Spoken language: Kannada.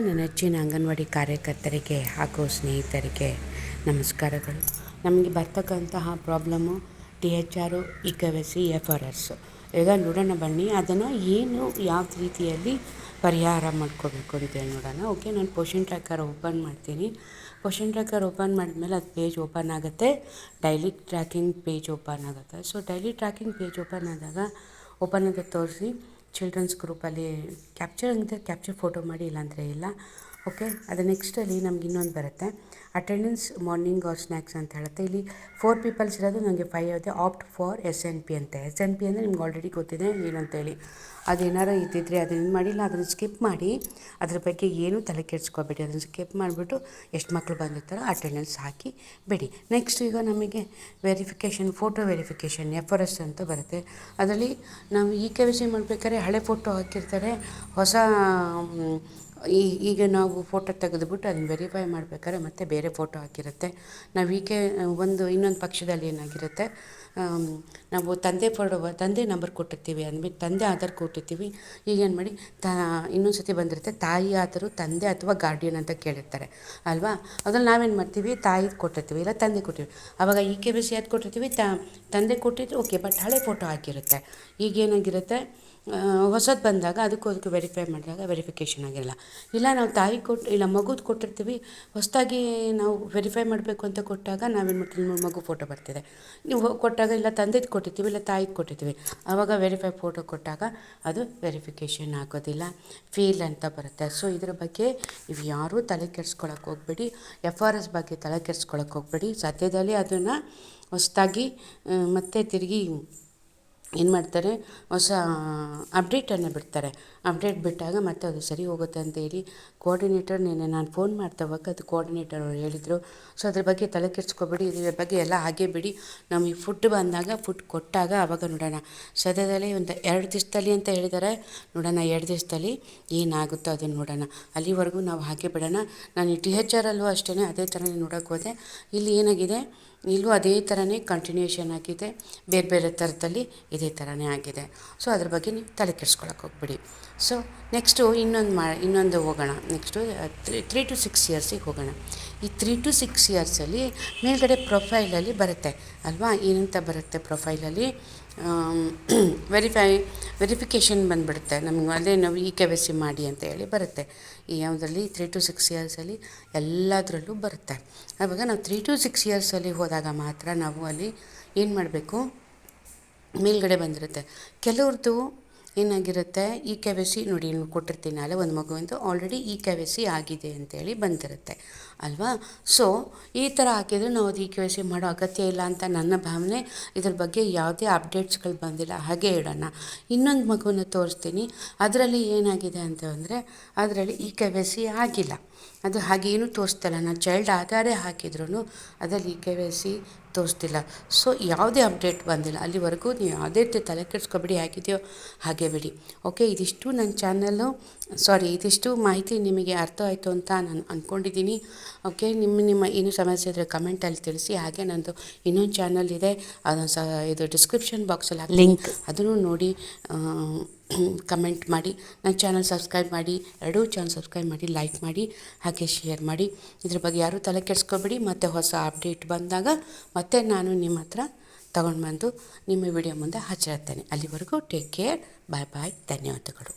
ನನ್ನ ನೆಚ್ಚಿನ ಅಂಗನವಾಡಿ ಕಾರ್ಯಕರ್ತರಿಗೆ ಹಾಗೂ ಸ್ನೇಹಿತರಿಗೆ ನಮಸ್ಕಾರಗಳು. ನಮಗೆ ಬರ್ತಕ್ಕಂತಹ problem T H R, e K Y C, F R S. ಈಗ ನೋಡೋಣ ಬನ್ನಿ, ಅದನ್ನು ಏನು, ಯಾವ ರೀತಿಯಲ್ಲಿ ಪರಿಹಾರ ಮಾಡ್ಕೋಬೇಕು ಅಂತೇಳಿ ನೋಡೋಣ. ಓಕೆ, ನಾನು ಪೋಷನ್ ಟ್ರ್ಯಾಕರ್ ಓಪನ್ ಮಾಡ್ತೀನಿ. ಪೋಷನ್ ಟ್ರ್ಯಾಕರ್ ಓಪನ್ ಮಾಡಿದ್ಮೇಲೆ ಅದು ಪೇಜ್ ಓಪನ್ ಆಗುತ್ತೆ. ಡೈಲಿ ಟ್ರ್ಯಾಕಿಂಗ್ ಪೇಜ್ ಓಪನ್ ಆಗುತ್ತೆ. So, daily tracking page open ಆದಾಗ, ಓಪನ್ ಆಗಿ ತೋರಿಸಿ. ಚಿಲ್ಡ್ರನ್ಸ್ ಗ್ರೂಪಲ್ಲಿ ಕ್ಯಾಪ್ಚರ್ ಅಂತ ಕ್ಯಾಪ್ಚರ್ ಫೋಟೋ ಮಾಡಿ ಇಲ್ಲಾಂದರೆ ಇಲ್ಲ. ಓಕೆ? ಅದು ನೆಕ್ಸ್ಟಲ್ಲಿ ನಮ್ಗೆ ಇನ್ನೊಂದು ಬರುತ್ತೆ. ಅಟೆಂಡೆನ್ಸ್ ಮಾರ್ನಿಂಗ್ ಆರ್ ಸ್ನ್ಯಾಕ್ಸ್ ಅಂತ ಹೇಳುತ್ತೆ. ಇಲ್ಲಿ ಫೋರ್ ಪೀಪಲ್ಸ್ ಇರೋದು ನನಗೆ ಫೈವ್ ಆಗುತ್ತೆ opt for S N P ಅಂತ. ಎಸ್ ಎನ್ ಪಿ ಅಂದರೆ ನಿಮ್ಗೆ ಆಲ್ರೆಡಿ ಗೊತ್ತಿದೆ ಏನಂತೇಳಿ. ಅದೇನಾರು ಇದ್ದಿದ್ರೆ ಅದನ್ನ ಮಾಡಿಲ್ಲ ಅದನ್ನು ಸ್ಕಿಪ್ ಮಾಡಿ, ಅದ್ರ ಬಗ್ಗೆ ಏನೂ ತಲೆ ಕೆಡಿಸ್ಕೋಬೇಡಿ. ಅದನ್ನು ಸ್ಕಿಪ್ ಮಾಡಿಬಿಟ್ಟು ಎಷ್ಟು ಮಕ್ಕಳು ಬಂದಿರ್ತಾರೋ ಅಟೆಂಡೆನ್ಸ್ ಹಾಕಿ ಬಿಡಿ. ನೆಕ್ಸ್ಟ್ ಈಗ ನಮಗೆ verification photo verification F R S ಅಂತ ಬರುತ್ತೆ. ಅದರಲ್ಲಿ ನಾವು ಈ ಕೆ ವಿ ಸಿ ಮಾಡಬೇಕಾದ್ರೆ ಹಳೆ ಫೋಟೋ ಹಾಕಿರ್ತಾರೆ. ಹೊಸ ಈ, ಈಗ ನಾವು ಫೋಟೋ ತೆಗೆದುಬಿಟ್ಟು ಅದನ್ನ ವೆರಿಫೈ ಮಾಡ್ಬೇಕಾದ್ರೆ ಮತ್ತೆ ಬೇರೆ ಫೋಟೋ ಹಾಕಿರುತ್ತೆ. ನಾವು ಈಗ ಒಂದು, ಇನ್ನೊಂದು ಪಕ್ಷದಲ್ಲಿ ಏನಾಗಿರುತ್ತೆ ನಾವು ತಂದೆ ಫೋಟೋ ತಂದೆ ನಂಬರ್ ಕೊಟ್ಟಿರ್ತೀವಿ ಅಂದ್ಬಿಟ್ಟು ತಂದೆ ಆಧಾರ್ ಕೊಟ್ಟಿರ್ತೀವಿ. ಈಗೇನು ಮಾಡಿ, ತ ಇನ್ನೊಂದು ಸತಿ ಬಂದಿರುತ್ತೆ, ತಾಯಿ ಆದರೂ ತಂದೆ ಅಥವಾ ಗಾರ್ಡಿಯನ್ ಅಂತ ಕೇಳಿರ್ತಾರೆ. ಅಲ್ವಾ? ಅದ್ರಲ್ಲಿ ನಾವೇನು ಮಾಡ್ತೀವಿ, ತಾಯಿ ಕೊಟ್ಟಿರ್ತೀವಿ, ಇಲ್ಲ ತಂದೆ ಕೊಟ್ಟಿರ್ತೀವಿ. ಆವಾಗ ಈ ಕೆ ಬಿ ಸಿ ಯಾವ್ದು ಕೊಟ್ಟಿರ್ತೀವಿ ತಂದೆ ಕೊಟ್ಟಿದ್ರು ಓಕೆ ಬಟ್ ಹಳೆ ಫೋಟೋ ಹಾಕಿರುತ್ತೆ. ಈಗ ಏನಾಗಿರುತ್ತೆ ಹೊಸದು ಬಂದಾಗ ಅದಕ್ಕೂ ಅದಕ್ಕೆ ವೆರಿಫೈ ಮಾಡಿದಾಗ ವೆರಿಫಿಕೇಷನ್ ಆಗಿರಲ್ಲ. ಇಲ್ಲ, ನಾವು ತಾಯಿ ಕೊಟ್ಟು ಇಲ್ಲ, ಮಗುದು ಕೊಟ್ಟಿರ್ತೀವಿ. ಹೊಸದಾಗಿ ನಾವು ವೆರಿಫೈ ಮಾಡಬೇಕು ಅಂತ ಕೊಟ್ಟಾಗ ನಾವೇನು ಮಾಡ್ತೀವಿ? ಮಗು ಫೋಟೋ ಬರ್ತಿದೆ. ನೀವು ಕೊಟ್ಟಾಗ ಇಲ್ಲ, ತಂದೆದು ಕೊಟ್ಟಿರ್ತೀವಿ, ಇಲ್ಲ ತಾಯಿಗೆ ಕೊಟ್ಟಿರ್ತೀವಿ. ಆವಾಗ ವೆರಿಫೈ ಫೋಟೋ ಕೊಟ್ಟಾಗ ಅದು ವೆರಿಫಿಕೇಷನ್ ಆಗೋದಿಲ್ಲ. ಫೇಲ್ ಅಂತ ಬರುತ್ತೆ. ಸೊ ಇದ್ರ ಬಗ್ಗೆ ನೀವು ಯಾರೂ ತಲೆ ಕೆಡ್ಸ್ಕೊಳಕ್ಕೆ ಹೋಗ್ಬೇಡಿ. ಎಫ್ ಆರ್ ಎಸ್ ಬಗ್ಗೆ ತಲೆ ಕೆಡ್ಸ್ಕೊಳಕ್ಕೆ ಹೋಗ್ಬೇಡಿ. ಸದ್ಯದಲ್ಲಿ ಅದನ್ನು ಹೊಸದಾಗಿ ಮತ್ತೆ ತಿರುಗಿ ಏನು ಮಾಡ್ತಾರೆ, ಹೊಸ ಅಪ್ಡೇಟನ್ನು ಬಿಡ್ತಾರೆ. ಅಪ್ಡೇಟ್ ಬಿಟ್ಟಾಗ ಮತ್ತೆ ಅದು ಸರಿ ಹೋಗುತ್ತೆ ಅಂತ ಹೇಳಿ ಕೋಆರ್ಡಿನೇಟರ್ ನಿನ್ನೆ ನಾನು ಫೋನ್ ಮಾಡ್ತಾವಾಗ ಅದು ಕೋಆರ್ಡಿನೇಟರ್ ಅವ್ರು ಹೇಳಿದರು. ಸೊ ಅದ್ರ ಬಗ್ಗೆ ತಲೆ ಕೆಡಿಸ್ಕೊಬೇಡಿ, ಇದ್ರ ಬಗ್ಗೆ ಎಲ್ಲ ಹಾಗೆ ಬಿಡಿ. ನಮಗೆ ಫುಡ್ ಬಂದಾಗ ಫುಡ್ ಕೊಟ್ಟಾಗ ಆವಾಗ ನೋಡೋಣ. ಸದ್ಯದಲ್ಲೇ ಒಂದು ಎರಡು ದಿವಸದಲ್ಲಿ ಅಂತ ಹೇಳಿದ್ದಾರೆ ನೋಡೋಣ ಎರಡು ದಿವಸದಲ್ಲಿ ಏನಾಗುತ್ತೋ ಅದನ್ನು ನೋಡೋಣ. ಅಲ್ಲಿವರೆಗೂ ನಾವು ಹಾಗೆ ಬಿಡೋಣ. ನಾನು ಟಿ ಎಚ್ ಆರಲ್ಲೂ ಅಷ್ಟೇ ಅದೇ ಥರನೇ ನೋಡೋಕ್ಕೆ ಹೋದೆ. ಇಲ್ಲಿ ಏನಾಗಿದೆ ಇಲ್ಲೂ ಅದೇ ಥರನೇ ಕಂಟಿನ್ಯೂಷನ್ ಆಗಿದೆ. ಬೇರೆ ಬೇರೆ ಥರದಲ್ಲಿ ಇದೇ ಥರನೇ ಆಗಿದೆ. ಸೊ ಅದ್ರ ಬಗ್ಗೆ ನೀವು ತಲೆ ಕೆಡ್ಸ್ಕೊಳಕ್ಕೆ ಹೋಗ್ಬಿಡಿ. ಸೊ ನೆಕ್ಸ್ಟು ಇನ್ನೊಂದು ಮಾ, ಇನ್ನೊಂದು ಹೋಗೋಣ. Next three three to six ಇಯರ್ಸಿಗೆ ಹೋಗೋಣ. ಈ ತ್ರೀ ಟು ಸಿಕ್ಸ್ ಇಯರ್ಸಲ್ಲಿ ಮೇಲ್ಗಡೆ ಪ್ರೊಫೈಲಲ್ಲಿ ಬರುತ್ತೆ, ಅಲ್ವಾ? ಏನಂತ ಬರುತ್ತೆ ಪ್ರೊಫೈಲಲ್ಲಿ ವೆರಿಫೈ ವೆರಿಫಿಕೇಷನ್ ಬಂದುಬಿಡುತ್ತೆ. ನಮಗೆ ಅದೇ ನಾವು ಇ ಕೆ ವೈ ಸಿ ಮಾಡಿ ಅಂತ ಹೇಳಿ ಬರುತ್ತೆ. ಈ ಯಾವುದರಲ್ಲಿ? ತ್ರೀ ಟು ಸಿಕ್ಸ್ ಇಯರ್ಸಲ್ಲಿ ಎಲ್ಲದರಲ್ಲೂ ಬರುತ್ತೆ. ಆವಾಗ ನಾವು ತ್ರೀ ಟು ಸಿಕ್ಸ್ ಇಯರ್ಸಲ್ಲಿ ಹೋದಾಗ ಮಾತ್ರ ನಾವು ಅಲ್ಲಿ ಏನು ಮಾಡಬೇಕು? ಮೇಲ್ಗಡೆ ಬಂದಿರುತ್ತೆ. ಕೆಲವ್ರದ್ದು ಏನಾಗಿರುತ್ತೆ? ಇ ಕೆ ವೈ ಸಿ ನೋಡಿ ಕೊಟ್ಟಿರ್ತೀನಿ. ಅಲ್ಲೇ ಒಂದು ಮಗುವಿಂದು already e K Y C ಆಗಿದೆ ಅಂತೇಳಿ ಬಂದಿರುತ್ತೆ. ಅಲ್ವಾ? ಸೊ ಈ ಥರ ಹಾಕಿದರೆ ನಾವು ಅದು ಇ ಕೆ ವೈ ಸಿ ಮಾಡೋ ಅಗತ್ಯ ಇಲ್ಲ ಅಂತ ನನ್ನ ಭಾವನೆ. ಇದ್ರ ಬಗ್ಗೆ ಯಾವುದೇ ಅಪ್ಡೇಟ್ಸ್ಗಳು ಬಂದಿಲ್ಲ. ಹಾಗೆ ಇಡೋಣ ಇನ್ನೊಂದು ಮಗುವನ್ನು ತೋರಿಸ್ತೀನಿ. ಅದರಲ್ಲಿ ಏನಾಗಿದೆ ಅಂತ ಅಂದರೆ, ಅದರಲ್ಲಿ ಇ ಕೆ ವೈ ಸಿ ಆಗಿಲ್ಲ ಅದು ಹಾಗೇನು ತೋರಿಸ್ತಲ್ಲ ನಾನು ಚೈಲ್ಡ್ ಆಧಾರೇ ಹಾಕಿದ್ರು ಅದರಲ್ಲಿ ಇ ಕೆ ವೈ ಸಿ ತೋರಿಸ್ತಿಲ್ಲ. ಸೊ ಯಾವುದೇ ಅಪ್ಡೇಟ್ ಬಂದಿಲ್ಲ. ಅಲ್ಲಿವರೆಗೂ ನೀವು ಯಾವುದೇ ರೀತಿ ತಲೆ ಕೆಡಿಸ್ಕೊಬೇಡಿ ಹಾಕಿದೆಯೋ ಹಾಗೆ ಬಿಡಿ. ಓಕೆ ಇದಿಷ್ಟು ನನ್ನ ಚಾನಲ್ಲು ಸಾರಿ ಇದಿಷ್ಟು ಮಾಹಿತಿ ನಿಮಗೆ ಅರ್ಥ ಆಯಿತು ಅಂತ ನಾನು ಅಂದ್ಕೊಂಡಿದ್ದೀನಿ ಓಕೆ ನಿಮ್ಮ ನಿಮ್ಮ ಏನು ಸಮಸ್ಯೆ ಇದ್ದರೆ ಕಮೆಂಟಲ್ಲಿ ತಿಳಿಸಿ. ಹಾಗೆ ನಂದು ಇನ್ನೊಂದು ಚಾನಲ್ ಇದೆ. ಅದೊಂದು ಸ ಇದು ಡಿಸ್ಕ್ರಿಪ್ಷನ್ ಬಾಕ್ಸಲ್ಲಿ ಲಿಂಕ್ ಅದನ್ನು ನೋಡಿ ಕಮೆಂಟ್ ಮಾಡಿ. ನನ್ನ ಚಾನಲ್ ಸಬ್ಸ್ಕ್ರೈಬ್ ಮಾಡಿ. ಎರಡೂ ಚಾನಲ್ ಸಬ್ಸ್ಕ್ರೈಬ್ ಮಾಡಿ ಲೈಕ್ ಮಾಡಿ. ಹಾಗೆ ಶೇರ್ ಮಾಡಿ. ಇದ್ರ ಬಗ್ಗೆ ಯಾರೂ ತಲೆ ಕೆಡಿಸ್ಕೊಬೇಡಿ. ಮತ್ತು ಹೊಸ ಅಪ್ಡೇಟ್ ಬಂದಾಗ ಮತ್ತೆ ನಾನು ನಿಮ್ಮ ಹತ್ರ ತಗೊಂಡು ಬಂದು ನಿಮ್ಮ ವಿಡಿಯೋ ಮುಂದೆ ಹಚ್ಚಿರ್ತೇನೆ ಅಲ್ಲಿವರೆಗೂ ಟೇಕ್ ಕೇರ್ ಬಾಯ್ ಬಾಯ್ ಧನ್ಯವಾದಗಳು.